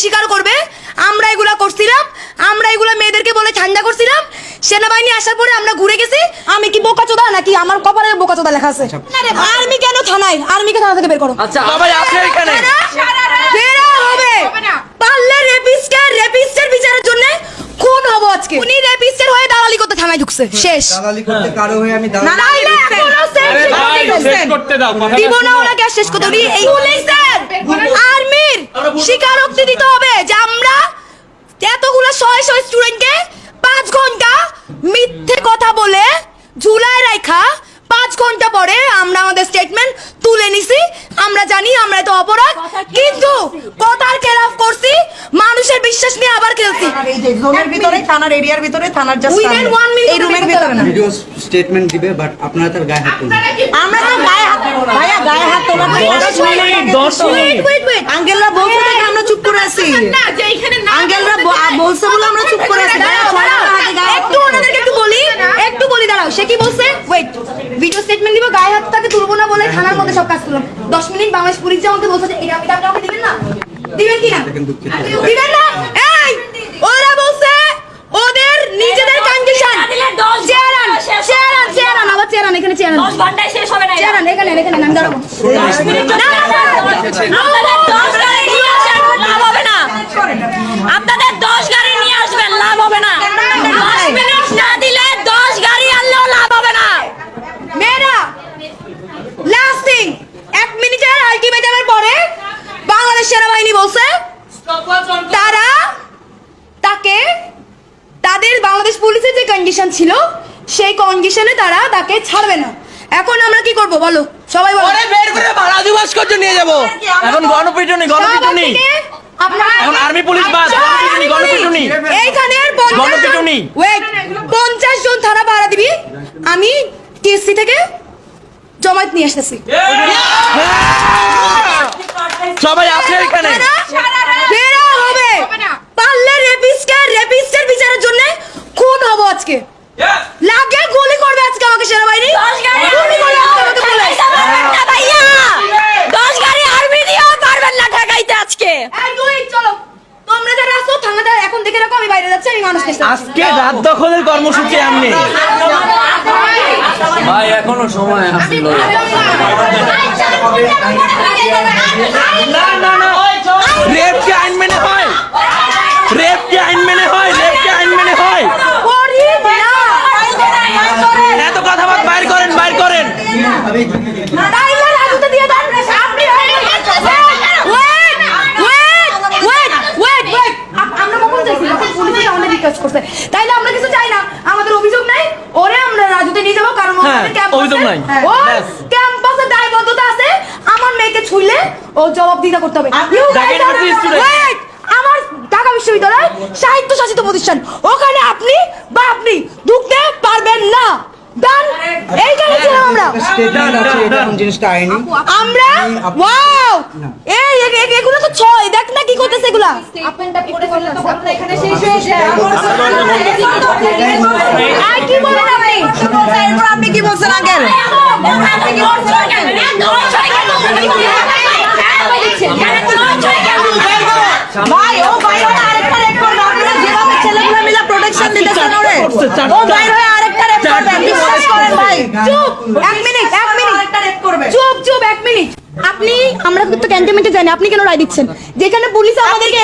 স্বীকার করবে। আমরা এগুলা করছিলাম আমরা এগুলা মেয়েদেরকে বলে ঠান্ডা করছিলাম। সেনাবাহিনী আসার পরে আমরা ঘুরে গেছি। আমি কি বোকা চোদা নাকি? আমার কপালে বোকা চোদা লেখা আছে। আর্মি কেন থানায়? আর্মিকে থানা থেকে বের করো? আচ্ছা এখানে। হবে। পারলে রেপিস্টার রেপিস্টার বিচারের জন্য খুন হব আজকে। উনি রেপিস্টার হয়ে দালালি করতে থানায় ঢুকছে। শেষ। দালালি করতে কারও হয়ে আমি দালালি না এখনও শেষ করতে দাও দিব না ওনাকে শেষ করতে। উনি এই পুলিশের আর্মির স্বীকারোক্তি দিতে হবে যে আমরা এতগুলো শয়ে শয়ে স্টুডেন্টকে পাঁচ ঘণ্টা মিথ্যে কথা বলে ঝুলায় রাখা পাঁচ ঘণ্টা পরে আমরা আমাদের স্টেটমেন্ট তুলে নিছি। আমরা জানি আমরা তো অপরাধ কিন্তু কথার খেলাফ করছি মানুষের বিশ্বাস নিয়ে আবার খেলছি। এই যে জোনের ভিতরে থানার এরিয়ার ভিতরে থানার জাস্ট Within one minute এই রুমের ভিতরে না। ভিডিও স্টেটমেন্ট দিবে বাট আপনারা তার গায়ে হাত তুলবেন। আমরা তো গায়ে হাত ভাইয়া গায়ে হাত তোলা দশ মিনিট দশ মিনিট ওয়েট ওয়েট আঙ্কেলরা বলছে দেখে আমরা চুপ করে আছি আঙ্কেলরা বলছে বলে আমরা চুপ করে আছি হাত একটু ওনাদেরকে একটু বলি একটু বলি দাঁড়াও সে কি বলছে ওয়েট ভিডিও স্টেটমেন্ট দিব গায়ে হাতটাকে তুলবো না বলে থানার মধ্যে সব কাজ করলাম দশ মিনিট বাংলাদেশ পুলিশ যে আমাকে বলছে এটা এটা আপনি আমাকে দিবেন না দিবেন কি না দিবেন না এই ওরা বলছে ওদের নিজেদের কন্ডিশন চেয়ারান চেয়ারান চেয়ারান আবার চেয়ারান এখানে চেয়ারান দশ ঘন্টায় শেষ হবে না চেয়ারান এখানে এখানে আমি দাঁড়াবো দশ মিনিট না, না, না। আপনাদের দশ গাড়ি নিয়ে আসেন, লাভ হবে না আপনাদের দশ গাড়ি নিয়ে আসবেন লাভ হবে না দশ মিনিট না দিলে দশ গাড়ি আনলেও লাভ হবে না মেয়েরা লাস্টিং এক মিনিটের আলটিমেটামের পরে বাংলাদেশ সেনাবাহিনী বলছে তারা তাকে তাদের বাংলাদেশ পুলিশের যে কন্ডিশন ছিল সেই কন্ডিশনে তারা তাকে ছাড়বে না। এখন আমরা কি করব বলো? সবাই বলো। ওরে বের করে রাজু ভাস্কর্য নিয়ে যাব। এখন গণপিটুনি গণপিটুনি। আপনারা এখন আর্মি পুলিশ বাদ গণপিটুনি গণপিটুনি। এইখানের গণপিটুনি। ওয়েট পঞ্চাশ জন থানা ভাড়া দিবি আমি টিএসসি থেকে জমায়েত নিয়ে আসতেছি। সবাই আছে এখানে। ফেরা হবে। পারলে রেপিস্টার রেপিস্টার বিচারের জন্য খুন হব আজকে। লাগে গুলি করবে আজকে আমাকে সেনাবাহিনী। গুলি করবে আজকে আমাকে না ভাইয়া। দশ গাড়ি আর্মি দিয়েও পারবেন না ঠেকাইতে আজকে। এই দুই চলো। তোমরা যারা আসো এখন দেখে রাখো আমি বাইরে যাচ্ছি আমি মানুষকে আজকে রাত দখলের কর্মসূচি আমনি ভাই এখনও সময় আছে। না আইন মেনে হয় রেপ আইন মেনে হয় রেপ আইন মেনে হয় এত কথা বাইর করেন বাইর করেন তাইলে রাজুতে দিয়ে দেন আপনি wait wait wait wait wait আমরা কখন চাইছি যখন পুলিশে আমাদের রিকোয়েস্ট করছে তাইলে আমরা কিছু চাই না আমাদের অভিযোগ নাই ওরে আমরা রাজুতে নিয়ে যাব কারণ হ্যাঁ, আমাদের ক্যাম্পাসে অভিযোগ নাই। ওর ব্যাস। ক্যাম্পাসে দায়বদ্ধতা আছে আমার মেয়েকে ছুইলে দিতে করতে হবে You guys are- university. Wait! আমার ঢাকা বিশ্ববিদ্যালয় সাহিত্য শাসিত প্রতিষ্ঠান ওখানে আপনি বা আপনি ঢুকতে পারবেন না ডান এইখানে ছিলাম আমরা স্টেটমেন্ট আছে এটা কোন জিনিসটা আইনি আমরা ওয়াও এই এ- এ- এগুলো তো ছয় দেখ না কি করতেছে এগুলা আর কি বলেন আপনি আপনি কি বলছেন আঙ্কেল ভাই ও বাইরে হয়ে আরেকটা করবে। আপনারা যেভাবে ছেলেগুলো মিলে প্রোটেকশন দিতেছেন ওরে ও বাইরে হয়ে আরেকটা রেড করবে বিশ্বাস করেন ভাই। চুপ এক মিনিট এক মিনিট আরেকটা রেড করবে। চুপ চুপ এক মিনিট আপনি আমরা তো ক্যান্টনমেন্টে জানি আপনি কেন রায় দিচ্ছেন? যেখানে পুলিশ আমাদেরকে?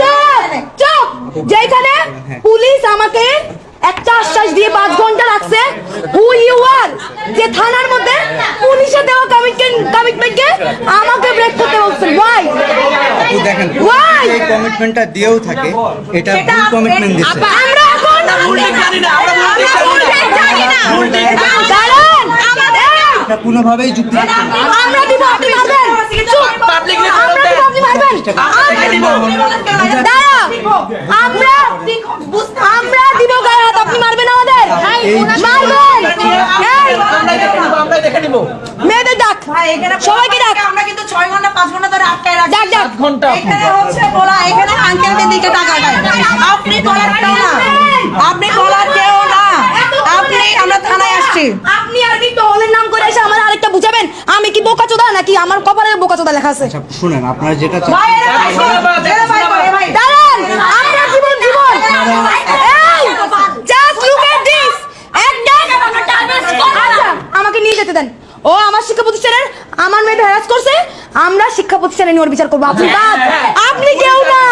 চুপ চুপ। যেখানে পুলিশ আমাকে একটা আশ্বাস দিয়ে পাঁচ ঘণ্টা রাখছে। হু ইউ আর যে থানার মধ্যে পুলিশের দেওয়া কমিটমেন্ট কমিটমেন্টকে আমাকে ব্রেক করতে বলছেন ওয়াই দেখেন Why? এই কমিটমেন্টটা দিয়েও থাকে এটা ভুল কমিটমেন্ট দিচ্ছে আমরা এখন উল্টে জানি না আমরা উল্টে জানি না। উল্টে দাঁড়ান। এটা কোনোভাবেই যুক্তি আমরা দিব আপনি মারবেন। চুপ। Public আমরা দিব আপনি মারবেন। দাঁড়া আমরা আমরা দিব গায়ে হাত আপনি মারবেন আমাদের মারবেন এই, আমরা দেখে নিব মেয়েদের ডাক। সবাইকে আমরা কিন্তু 6 ঘণ্টা 5 ঘণ্টা ধরে আটকায় রাখি ডাক ডাক। ঘণ্টা এখানে হচ্ছে বলা এখানে আঙ্কেলকে দিকে টাকা দেয় আপনি বলার কেউ না। আপনি বলার কেউ না। আপনি আমরা থানায় আসছি। আপনি আর কি টহলের নাম করে এসে আমার আরেকটা বুঝাবেন? আমি কি বোকা চোদা নাকি আমার কপালে বোকা চোদা লেখা আছে? আচ্ছা শুনেন আপনারা যেটা এরা ভাই, এরা ভাই, বাড়িতে হ্যারাস করছে আমরা নিয়ে ওর বিচার করব। আপনি বাদ। আপনি কেউ না।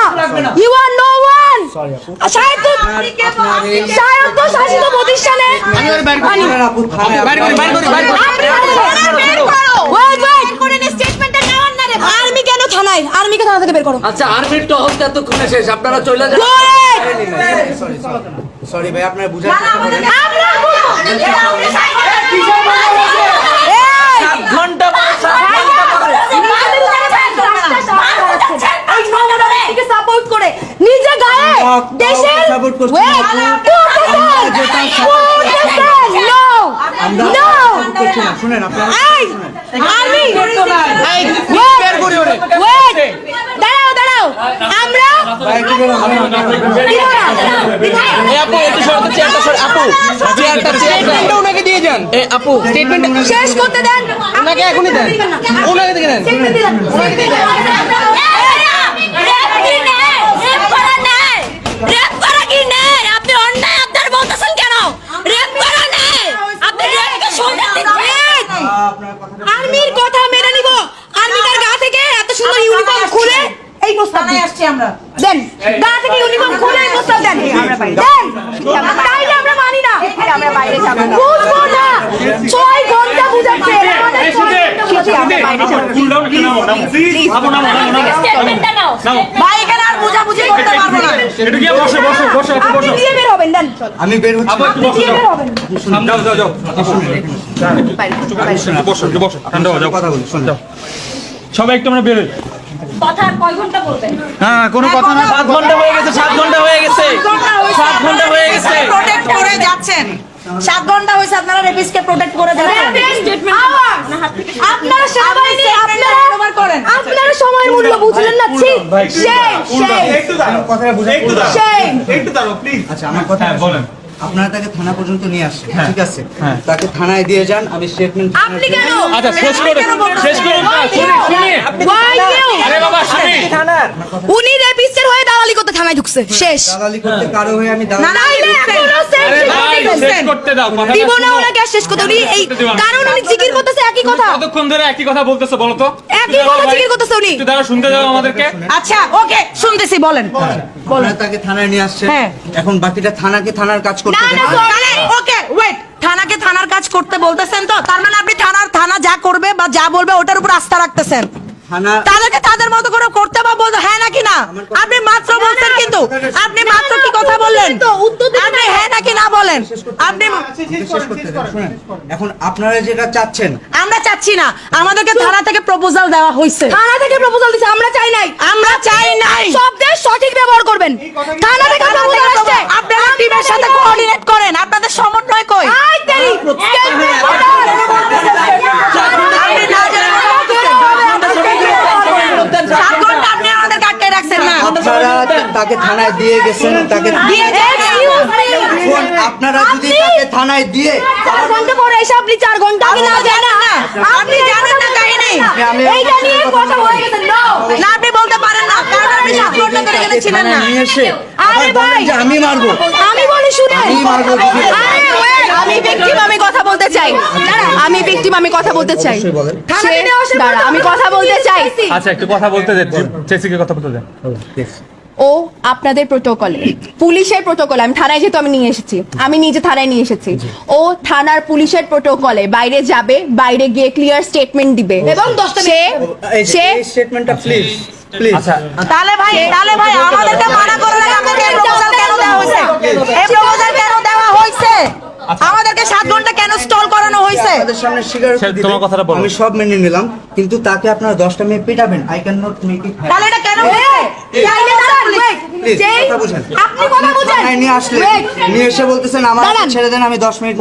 ইউ আর নো ওয়ান শাসিত প্রতিষ্ঠানে. আর্মি কেন থানায়? আর্মিকে থানা থেকে বের করো? আচ্ছা আর্মির তো শেষ। আপনারা চলে যান। সরি ভাই আপনারা বুঝার চেষ্টা করেন এই! সাত ঘণ্টা পরে সাত ঘণ্টা পরে সাপোর্ট করে নিজে গায়ে কাক- দেশের কাউকে support করছি না, Wait, আপু। করতেছেন, যেটা করতেছেন, no, আমরা no. করছি না শুনেন আপনারা এই, army, এই, wait, বের করি ওরে। wait, দাঁড়াও, দাঁড়াও, আমরা ভাই, একটু বেরো, আমি- দিব না, দিব না। এই আপু একটু সরতে চেয়ারটা সর আপু। চেয়ারটা চেয়ারটা ওনাকে দিয়ে যান। এ আপু স্টেটমেন্ট শেষ করতে দেন। ওনাকে এখনই দেন। ওনাকে দিয়ে দেন। Statement দিয়ে দেন। আপনি অন্যায় আপনার বলতেছেন কেন রেপ করা নেই আপনি রেপকে শুনতে দিচ্ছেন আর্মির কথা মেনে নিব আর্মি তার গা থেকে এত সুন্দর ইউনিফর্ম খুলে এই প্রস্তাব দিন। আসছি আমরা দেন গা থেকে ইউনিফর্ম খুলে এই প্রস্তাব দেন দেন তাইলে আমরা মানি না আমরা বাইরে যাব না বুঝব না ছয় ঘণ্টা বুঝাচ্ছে আমাদের ছয় ঘণ্টা বুঝাচ্ছে আমরা বাইরে যাব স্টেটমেন্টটা নাও ভাই এখানে আর বুঝাবুঝি করতে পারব না। একটু গিয়ে বসো বসো বসো আপু আপনি বসো। দিয়ে বের হবেন দেন আমি বের হচ্ছি। আপু একটু বসো দিয়ে যাও। বের হবেন যাও যাও যাও। বসো বসো। ঠান্ডা হও যাও কথা বলি শুনুন। সবাই একটু আমরা বেরোই কথা কয় ঘণ্টা বলবেন হ্যাঁ কোনো কথা না। সাত ঘণ্টা হয়ে গেছে সাত ঘণ্টা হয়ে গেছে। সাত ঘণ্টা হয়ে গেছে। প্রোটেক্ট করে যাচ্ছেন। সাত ঘণ্টা হয়েছে আপনারা রেপিসকে প্রোটেক্ট করে আপনারা সেনাবাহিনী আপনারা ব্যবহার করেন। আপনারা সময়ের মূল্য বুঝলেন না? ছি সেই সেই কথাটা বুঝাই সেই আচ্ছা আমার কথা হ্যাঁ বলেন। আপনারা তাকে থানা পর্যন্ত নিয়ে আসছেন ঠিক আছে? হ্যাঁ। তাকে থানায় দিয়ে যান আমি স্টেটমেন্ট আপনি কেন? আচ্ছা শেষ করে শেষ করে। শুনি শুনি you? আরে বাবা শুনি উনি রেপিস্টের হয়ে দালালি করতে থানায় ঢুকছে শেষ। দালালি করতে কারও হয়ে আমি দালালি শেষ ভাই করতে দাও দিব না ওনাকে আর শেষ করতে উনি এই কারণ উনি জিকির করতেছে একই কথা। কতক্ষণ ধরে একই কথা বলতেছো বলো তো? একই কথা জিকির করতেছে উনি। একটু দাঁড়া শুনতে দাও আমাদেরকে। আচ্ছা ওকে শুনতেছি বলেন। আপনারা তাকে থানায় নিয়ে আসছেন হ্যাঁ। এখন বাকিটা থানাকে থানার কাজ করতে না, না, ওকে ওয়েট থানাকে থানার কাজ করতে বলতেছেন তো? তার মানে আপনি থানার থানা যা করবে বা যা বলবে ওটার উপর আস্থা রাখতেছেন। থানা তাদেরকে তাদের মতো করে নাকি না আপনি মাত্র বলছেন কিন্তু। আপনি মাত্র কি কথা বললেন? আপনি হ্যাঁ নাকি না বলেন। আপনি দেন। শুনেন এখন আপনারা যেটা চাচ্ছেন। আমরা চাচ্ছি না। আমাদেরকে থানা থেকে প্রপোজাল দেওয়া হয়েছে থানা থেকে প্রপোজাল দিছে আমরা চাই নাই। আমরা চাই নাই। শব্দের সঠিক ব্যবহার করবেন। থানা থেকে প্রপোজাল আসছে। আপনারা টিমের সাথে কোঅর্ডিনেট করেন আপনাদের সমন্বয় কই আই তেরি আপনি না জেনে সাত ঘণ্টা আপনি আমাদের আটকে রাখছেন না আপনারা তাকে থানায় দিয়ে গেছেন তাকে আপনারা যদি তাকে থানায় দিয়ে চার ঘণ্টা পরে এসে আপনি চার ঘণ্টা না জানেন না। আপনি জানেন না এইটা নিয়ে কথা বলে গেছেন না। আপনি বলতে পারেন না। কারণ আপনি সাত ঘণ্টা ধরে গেলে ছিলেন না। নিয়ে এসে আরে ভাই আমি মারবো। আমি বলি শুনে আমি মারবো আরে আমি ভিকটিম আমি কথা বলতে চাই। আমি ভিকটিম আমি কথা বলতে চাই। দাঁড়া, আমি কথা বলতে চাই। আচ্ছা একটু কথা বলতে দে চেসিকে কথা বলতে দে ও আপনাদের প্রোটোকলে পুলিশের প্রোটোকলে আমি থানায় যেহেতু আমি নিয়ে এসেছি আমি নিজে থানায় নিয়ে এসেছি। ও থানার পুলিশের প্রোটোকলে বাইরে যাবে বাইরে গিয়ে ক্লিয়ার স্টেটমেন্ট দিবে। এবং সে সে স্টেটমেন্টটা প্লিজ প্লিজ আচ্ছা। তাহলে ভাই তাহলে ভাই আমাদেরকে মানা করার আমাদেরকে প্রপোজাল কেন দেওয়া হয়েছে? এই প্রপোজাল কেন দেওয়া হয়েছে? আমাদেরকে সাত ঘণ্টা কেন স্টল সামনে তোমার কথাটা বলো। আমি সব মেনে নিলাম কিন্তু তাকে আপনারা দশটা মেয়ে পেটাবেন। I can not make it তাহলে এটা কেন হয়েছে চাইলে দাঁড়ান, wait, Please, যেই- কথা বুঝেন। আপনি কথা বুঝেন। নিয়ে আসলে নিয়ে এসে বলতেছেন আমার ছেড়ে দেন আমি দশ মিনিট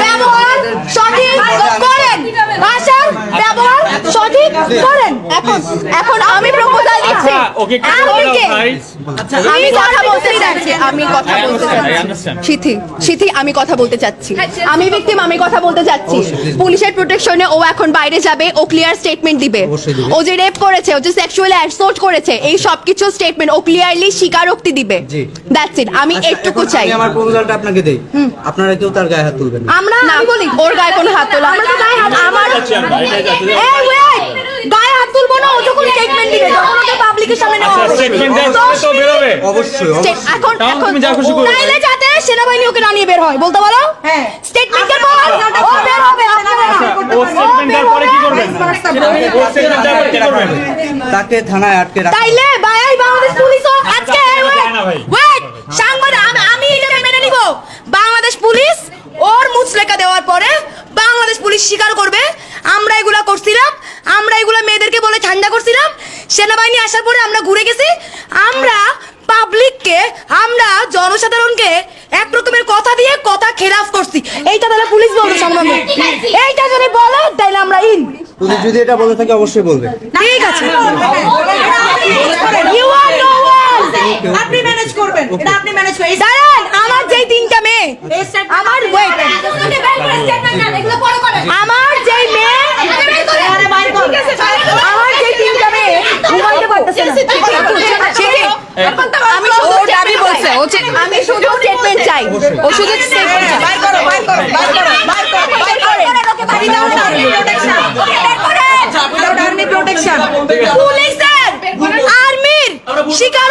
ব্যবহার সঠিক করেন। ভাষার ব্যবহার সঠিক করেন। এখন এখন আমি প্রপোজাল চাচ্ছি কথা, ওকে। আমি কথা বলতে চাচ্ছি আমি কথা বলতে চাচ্ছি। understand. সিথি সিথি আমি কথা বলতে চাচ্ছি। আমি ভিকটিম আমি কথা বলতে চাচ্ছি। পুলিশের প্রোটেকশনে ও এখন বাইরে যাবে ও ক্লিয়ার স্টেটমেন্ট দিবে। ও যে রেপ করেছে ও যে সেক্সুয়াল অ্যাসল্ট করেছে এই সব কিছু স্টেটমেন্ট ও ক্লিয়ারলি স্বীকারোক্তি দিবে। দ্যাটস ইট আমি আচ্ছা, একটুকু চাই। আমার প্রপোজালটা আপনাকে দেই। আপনারা কেউ তার গায়ে হাত তুলবেন আমরা আমি বলি ওর গায়ে কোনো হাত তোলা আমরা তো গায়ে হাত আমার এই ওয়েট ও যখন স্টেটমেন্ট দিবে যখন ওকে পাবলিকের সামনে নেওয়া আচ্ছা হবে। স্টেটমেন্ট দেওয়ার দশ পরে তো বেরোবে। অবশ্যই এখন এখন তুমি যা খুশি করো। তাইলে যাতে সেনাবাহিনী ওকে না নিয়ে বের হয় বলতে বলো হ্যাঁ। স্টেটমেন্টের পর ও বের হবে ও স্টেটমেন্ট পরে কি করবেন ও স্টেটমেন্ট পরে কি করবেন তাকে থানায় আটকে রাখা তাইলে ভাই বাংলাদেশ আজকে। ওয়েট সাংবাদিক আমি আমি এটা মেনে নিব। বাংলাদেশ পুলিশ ওর মুচলেকা দেওয়ার পরে বাংলাদেশ পুলিশ স্বীকার করবে আমরা এগুলা করছিলাম। আমরা এগুলো মেয়েদেরকে বলে ঠান্ডা করছিলাম সেনাবাহিনী আসার পরে আমরা ঘুরে গেছি আমরা পাবলিককে আমরা জনসাধারণকে এক রকমের কথা দিয়ে কথা খেলাফ করছি এইটা তাহলে পুলিশ বলবে সংগ্রামে এইটা যদি বলে তাইলে আমরা ইন পুলিশ যদি এটা বলে থাকে অবশ্যই বলবে ঠিক আছে ইউ আর নো আপনি ম্যানেজ করবেন এটা আপনি ম্যানেজ করেন দাঁড়ান আমার যেই তিনটা মেয়ে আমার ওয়েট আমার আমি আর্মির শিকার